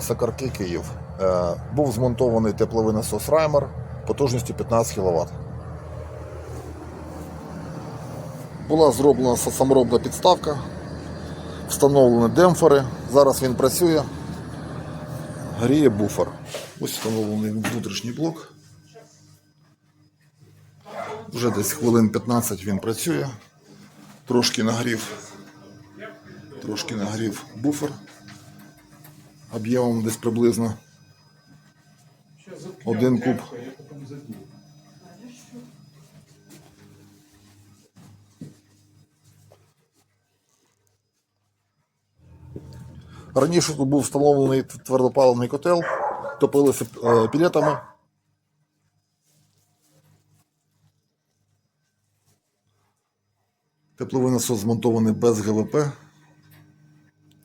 ТО Київ. Е, Був змонтований тепловий насос Раймер потужністю 15 кВт. Була зроблена саморобна підставка, встановлені демпфери. Зараз він працює. Гріє буфер. Ось встановлений внутрішній блок. Вже десь хвилин 15 він працює. Трошки нагрів. Трошки нагрів буфер. Об'ємом десь приблизно один куб. Раніше тут був встановлений твердопаливний котел, топилися е, пілетами. Тепловий насос змонтований без ГВП,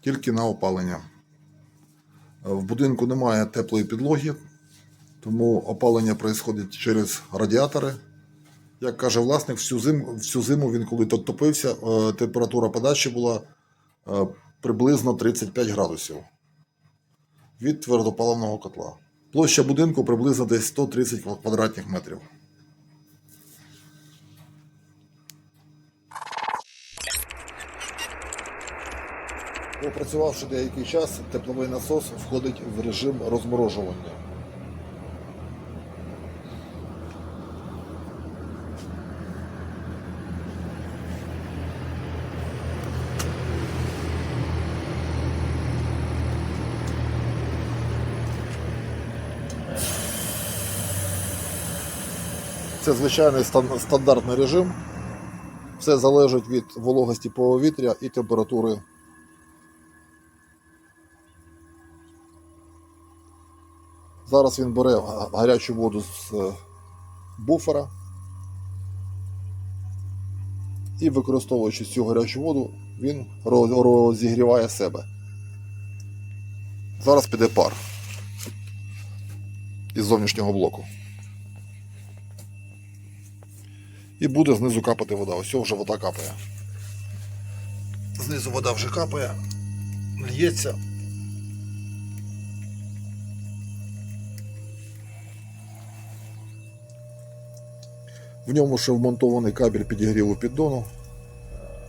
тільки на опалення. В будинку немає теплої підлоги, тому опалення відбувається через радіатори. Як каже власник, всю зиму, всю зиму він коли тут топився, е, температура подачі була е, приблизно 35 градусів від твердопаливного котла. Площа будинку приблизно десь 130 квадратних метрів. Попрацювавши деякий час, тепловий насос входить в режим розморожування. Це звичайний стандартний режим. Все залежить від вологості повітря і температури Зараз він бере гарячу воду з е, буфера і використовуючи цю гарячу воду, він розігріває себе. Зараз піде пар із зовнішнього блоку. І буде знизу капати вода. Ось вже вода капає. Знизу вода вже капає, лється. В ньому ще вмонтований кабель підігріву піддону,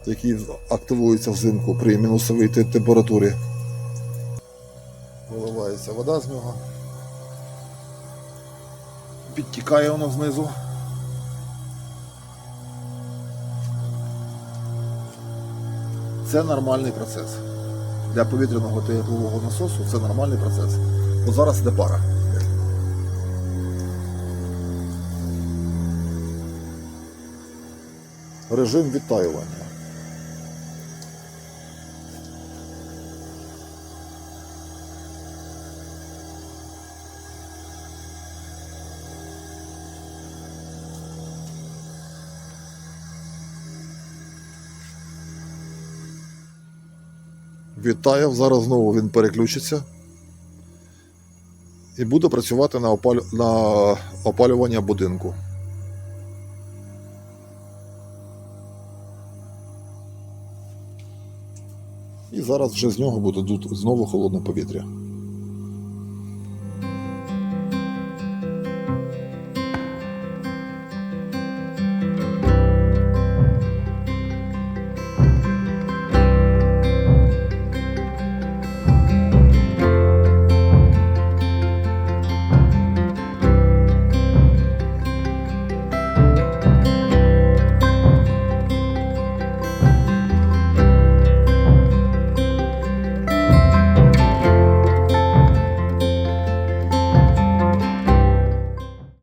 який активується взимку при мінусовій температурі. Виливається вода з нього. Підтікає воно знизу. Це нормальний процес. Для повітряного теплового насосу це нормальний процес. От зараз іде пара. Режим відтаювання. Відтаяв, зараз знову він переключиться і буде працювати на опалювання будинку. Зараз вже з нього буде тут знову холодне повітря.